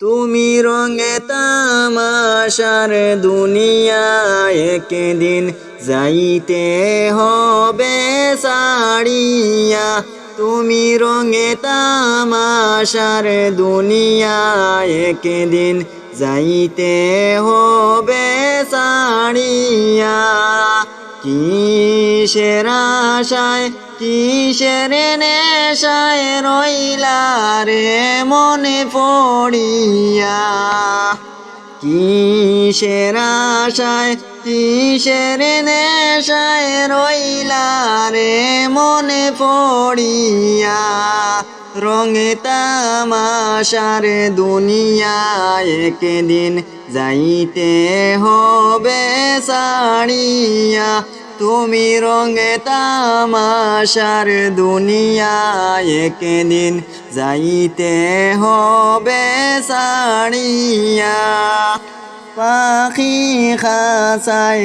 তুমি রঙে তামাশার দুনিয়া একদিন যাইতে হবে সাড়িয়া তুমি রঙে তামাশার দুনিয়া একদিন যাইতে হবে সাড়িয়া কিসের আশায় কিসের নেশায় রইলা রে মনে পড়িয়া? কিসের আশায়, কিসের নেশায় রইলা রে মনে পড়িয়া? রঙে তামাশার দুনিয়া একদিন যাইতে হবে সাড়িয়া তুমি রঙে তামাশার দুনিয়া একদিন যাইতে হবে সাড়িয়া পাখি খাসাই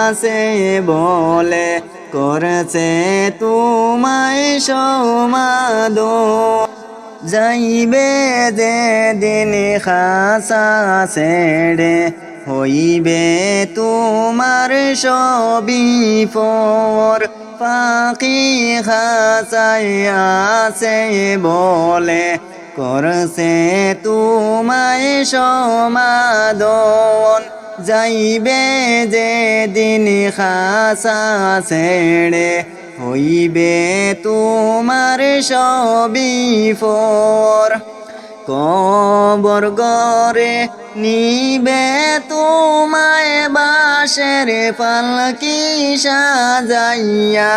আসে বলে করছে তোমায় সমাদ। যাইবে যে দিন খাসা ছেড়ে হইবে তোমার সবই পর পাখি খাসাই আসে বলে করছে তোমায় সমাদন। যাইবে যে দিন খাসা ছেড়ে হইবে তোমার সবই ফর। কবর গরে নিবে তোমায় বাসের পালকি সাজাইয়া।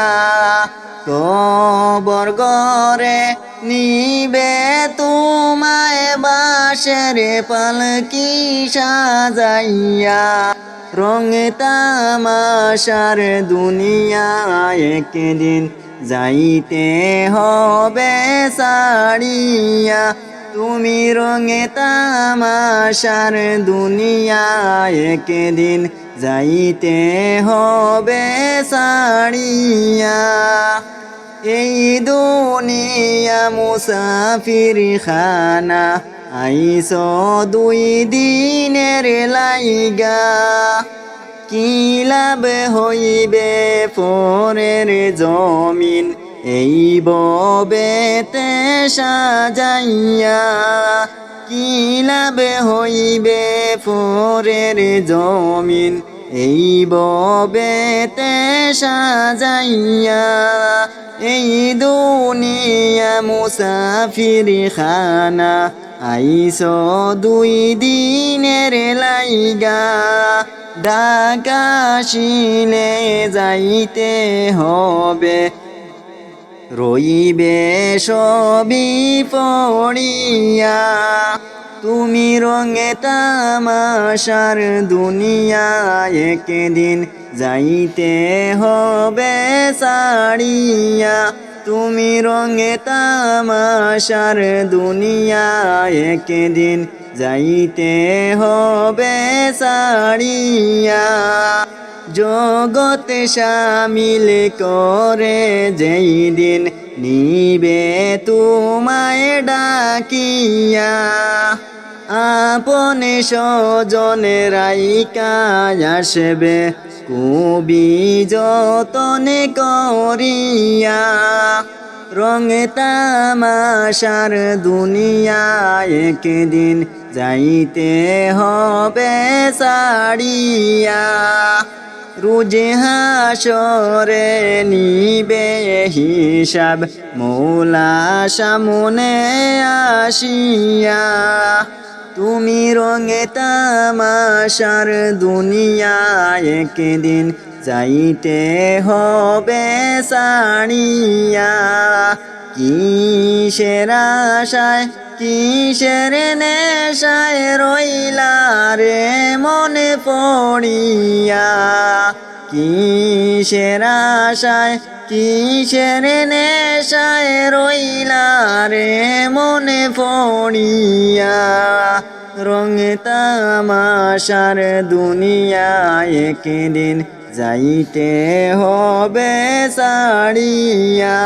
কবর গরে নিবে তোমায় বাসের পালকি সাজাইয়া। রঙ তামাশার দুনিয়া একদিন যাইতে হবে সাড়িয়া তুমি রঙে তামাশার দুনিয়া একদিন যাইতে হবে সাড়িয়া এই দুনিয়া মুসাফির খানা আইস দুই দিনের লাইগা। কি লাভ হইবে পরের জমিন? এই ববেতে সাজাইয়া কি লাভ হইবে পরের জমিন? এই ববেতে সাজাইয়া এই দুনিয়া মুসাফির খানা আইস দুই দিনের লাইগা। ডাকাশিলে যাইতে হবে। রইবে সবই পড়িয়া। তুমি রঙে তামাশার দুনিয়া, একদিন যাইতে হবে সাড়িয়া তুমি রঙে তামাশার দুনিয়া, একদিন যাইতে হবে সাড়িয়া জগতে সামিল করে যেই দিন নিবে তোমায় ডাকিয়া। আপনে স্বজনে রাইকা আসবে, কবি যতনে করিয়া। রঙ তামাশার দুনিয়া একদিন যাইতে হবে সাড়িয়া রুজে হাসরে নিবে হিসাব, মৌলা সামনে আসিয়া। তুমি রঙে তামাশার দুনিয়া একদিন যাইতে হবে সাড়িয়া কিসের আশায়, কিসের নেশায় রইলা রে মনে পড়িয়া? কিসের আশায়, কিসের নেশায় রইলা রে মনে পড়িয়া? রঙ তামাশার দুনিয়া একদিন যাইতে হবে সাড়িয়া